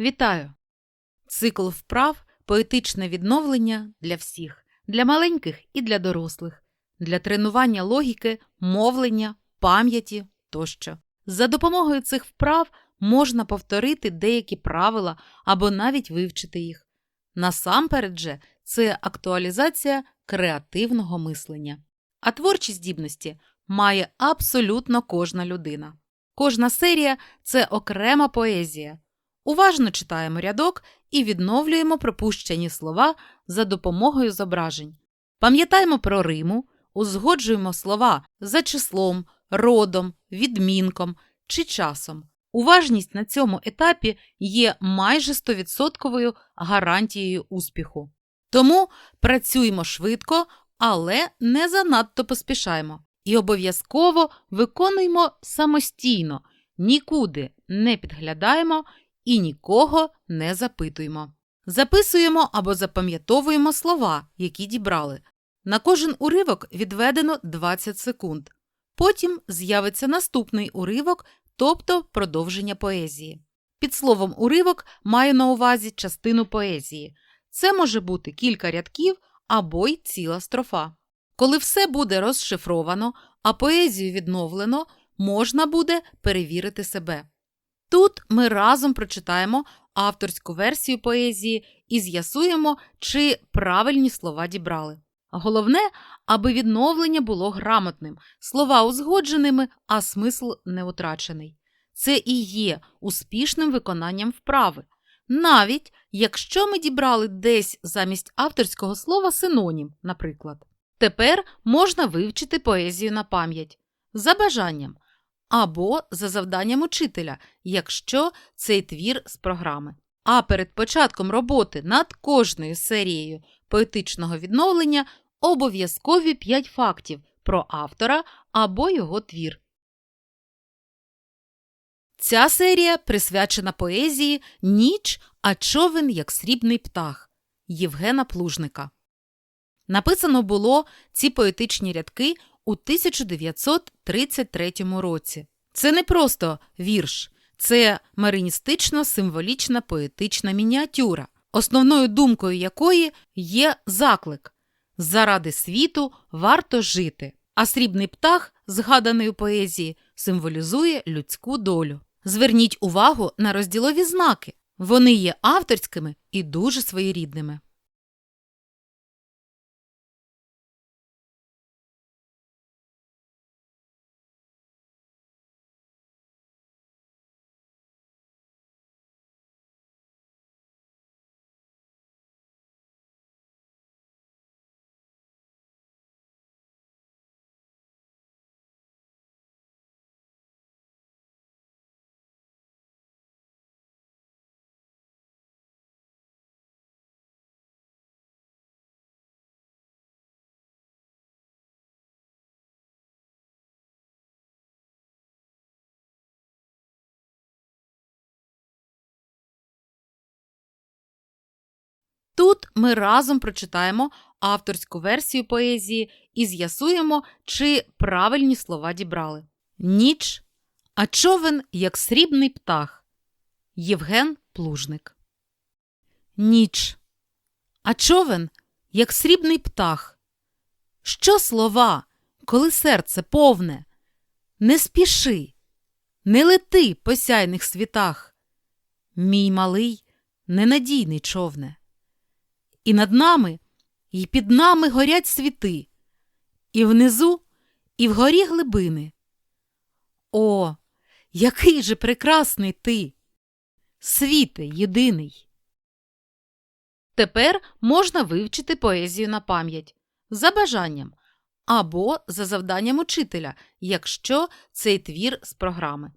Вітаю! Цикл вправ поетичне відновлення для всіх, для маленьких і для дорослих, для тренування логіки, мовлення, пам'яті тощо. За допомогою цих вправ можна повторити деякі правила або навіть вивчити їх. Насамперед же це актуалізація креативного мислення. А творчі здібності має абсолютно кожна людина. Кожна серія це окрема поезія. Уважно читаємо рядок і відновлюємо пропущені слова за допомогою зображень. Пам'ятаємо про Риму, узгоджуємо слова за числом, родом, відмінком чи часом. Уважність на цьому етапі є майже 100% гарантією успіху. Тому працюємо швидко, але не занадто поспішаємо. І обов'язково виконуємо самостійно, нікуди не підглядаємо і нікого не запитуємо. Записуємо або запам'ятовуємо слова, які дібрали. На кожен уривок відведено 20 секунд. Потім з'явиться наступний уривок, тобто продовження поезії. Під словом уривок маю на увазі частину поезії. Це може бути кілька рядків або й ціла строфа. Коли все буде розшифровано, а поезію відновлено, можна буде перевірити себе. Тут ми разом прочитаємо авторську версію поезії і з'ясуємо, чи правильні слова дібрали. Головне, аби відновлення було грамотним, слова узгодженими, а смисл не утрачений. Це і є успішним виконанням вправи. Навіть якщо ми дібрали десь замість авторського слова синонім, наприклад. Тепер можна вивчити поезію на пам'ять за бажанням або за завданням учителя, якщо цей твір з програми. А перед початком роботи над кожною серією поетичного відновлення обов'язкові 5 фактів про автора або його твір. Ця серія присвячена поезії Ніч, а човен як срібний птах Євгена Плужника. Написано було ці поетичні рядки у 1933 році. Це не просто вірш, це мариністично символічна поетична мініатюра, основною думкою якої є заклик Заради світу варто жити. А срібний птах, згаданий у поезії, символізує людську долю. Зверніть увагу на розділові знаки. Вони є авторськими і дуже своєрідними. Ми разом прочитаємо авторську версію поезії і з'ясуємо, чи правильні слова дібрали. Ніч, а човен як срібний птах. Євген Плужник. Ніч. А човен як срібний птах. Що слова, коли серце повне? Не спіши, не лети по сяйних світах. Мій малий ненадійний човне. І над нами, і під нами горять світи, і внизу, і вгорі глибини. О, який же прекрасний ти! Світе єдиний! Тепер можна вивчити поезію на пам'ять за бажанням або за завданням учителя, якщо цей твір з програми.